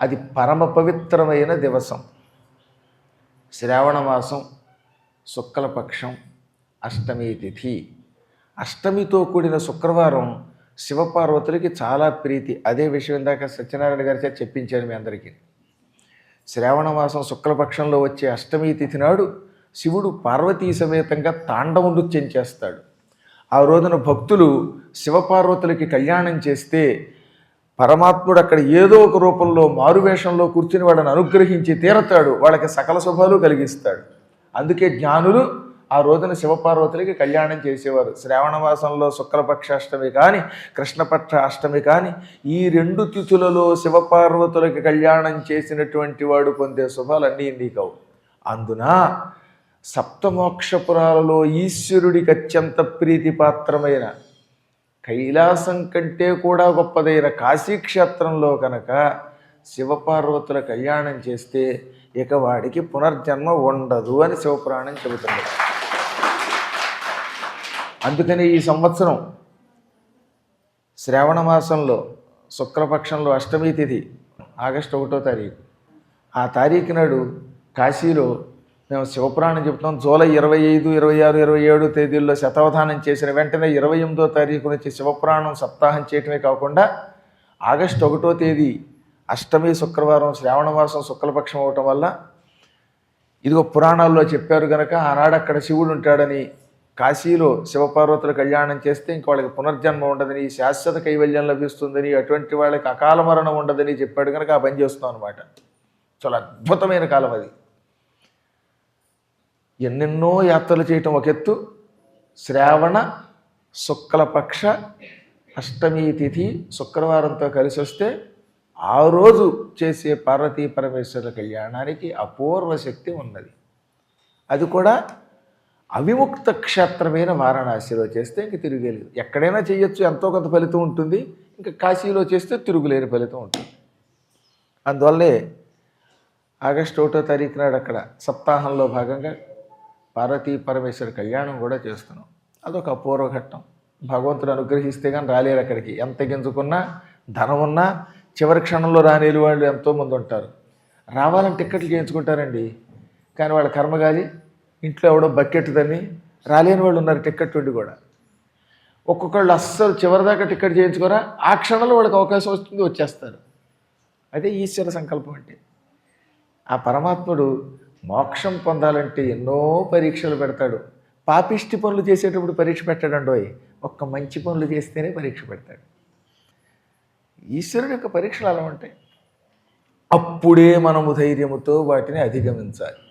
అది పరమ పవిత్రమైన దివసం. శ్రావణ మాసం శుక్లపక్షం అష్టమి తిథి. అష్టమితో కూడిన శుక్రవారం శివపార్వతులకి చాలా ప్రీతి. అదే విషయం ఇందాక సత్యనారాయణ గారి చేత చెప్పించాను మీ అందరికీ. శ్రావణ మాసం శుక్లపక్షంలో వచ్చే అష్టమి తిథి నాడు శివుడు పార్వతీ సమేతంగా తాండవ నృత్యం చేస్తాడు. ఆ రోజున భక్తులు శివపార్వతులకి కళ్యాణం చేస్తే పరమాత్ముడు అక్కడ ఏదో ఒక రూపంలో మారువేషంలో కూర్చుని వాళ్ళని అనుగ్రహించి తీరతాడు. వాళ్ళకి సకల శుభాలు కలిగిస్తాడు. అందుకే జ్ఞానులు ఆ రోజున శివపార్వతులకి కళ్యాణం చేసేవారు. శ్రావణ మాసంలో శుక్లపక్ష అష్టమి కానీ కృష్ణపక్ష అష్టమి కానీ ఈ రెండు తిథులలో శివపార్వతులకి కళ్యాణం చేసినటువంటి వాడు పొందే శుభాలన్నీ నీకవు అందున సప్తమోక్షపురాలలో ఈశ్వరుడికి అత్యంత ప్రీతిపాత్రమైన కైలాసం కంటే కూడా గొప్పదైన కాశీక్షేత్రంలో కనుక శివపార్వతుల కళ్యాణం చేస్తే ఇక వాడికి పునర్జన్మ ఉండదు అని శివపురాణం చెబుతుంది. అందుకని ఈ సంవత్సరం శ్రావణ మాసంలో శుక్లపక్షంలో అష్టమి తిథి ఆగస్టు ఒకటో తారీఖు. ఆ తారీఖు నాడు కాశీలో మేము శివపురాణం చెప్తాం జూలై ఇరవై ఐదు ఇరవై ఆరు ఇరవై ఏడు తేదీల్లో శతావధానం చేసిన వెంటనే ఇరవై ఎనిమిదో తారీఖు నుంచి శివపురాణం సప్తాహం చేయటమే కాకుండా ఆగస్టు ఒకటో తేదీ అష్టమి శుక్రవారం శ్రావణ మాసం శుక్లపక్షం అవటం వల్ల ఇదిగో పురాణాల్లో చెప్పారు కనుక ఆనాడు అక్కడ శివుడు ఉంటాడని కాశీలో శివపార్వతుల కళ్యాణం చేస్తే ఇంక వాళ్ళకి పునర్జన్మ ఉండదని శాశ్వత కైవల్యం లభిస్తుందని అటువంటి వాళ్ళకి అకాల మరణం ఉండదని చెప్పాడు కనుక ఆ పని చేస్తున్నాం అనమాట చాలా అద్భుతమైన కాలం అది. ఎన్నెన్నో యాత్రలు చేయటం ఒక ఎత్తు. శ్రావణ శుక్లపక్ష అష్టమి తిథి శుక్రవారంతో కలిసి వస్తే ఆ రోజు చేసే పార్వతీ పరమేశ్వర కళ్యాణానికి అపూర్వ శక్తి ఉన్నది. అది కూడా అవిముక్త క్షేత్రమైన వారణాసిలో చేస్తే ఇంక తిరిగేలేదు. ఎక్కడైనా చేయొచ్చు ఎంతో కొంత ఫలితం ఉంటుంది. ఇంకా కాశీలో చేస్తే తిరుగులేని ఫలితం ఉంటుంది. అందువల్లే ఆగస్టు ఒకటో తారీఖు నాడు అక్కడ సప్తాహంలో భాగంగా పార్వతీ పరమేశ్వర కళ్యాణం కూడా చేస్తున్నాం. అదొక పూర్వఘట్టం భగవంతుడు అనుగ్రహిస్తే కానీ రాలేరు అక్కడికి. ఎంత గింజుకున్నా ధనం ఉన్నా చివరి క్షణంలో రానేలు వాళ్ళు ఎంతోమంది ఉంటారు. రావాలని టిక్కెట్లు చేయించుకుంటారండి. కానీ వాళ్ళ కర్మగాలి ఇంట్లో ఎవడో బకెట్ తని రాలేని వాళ్ళు ఉన్నారు టిక్కెట్ ఉండి కూడా. ఒక్కొక్కళ్ళు అస్సలు చివరిదాకా టిక్కెట్ చేయించుకోరా ఆ క్షణంలో వాళ్ళకి అవకాశం వస్తుంది వచ్చేస్తారు. అదే ఈశ్వర సంకల్పం అంటే. ఆ పరమాత్ముడు మోక్షం పొందాలంటే ఎన్నో పరీక్షలు పెడతాడు. పాపిష్టి పనులు చేసేటప్పుడు పరీక్ష పెట్టడండోయ్ ఒక్క మంచి పనులు చేస్తేనే పరీక్ష పెడతాడు. ఈశ్వరుడు యొక్క పరీక్షలు అలా ఉంటాయి. అప్పుడే మనము ధైర్యముతో వాటిని అధిగమించాలి.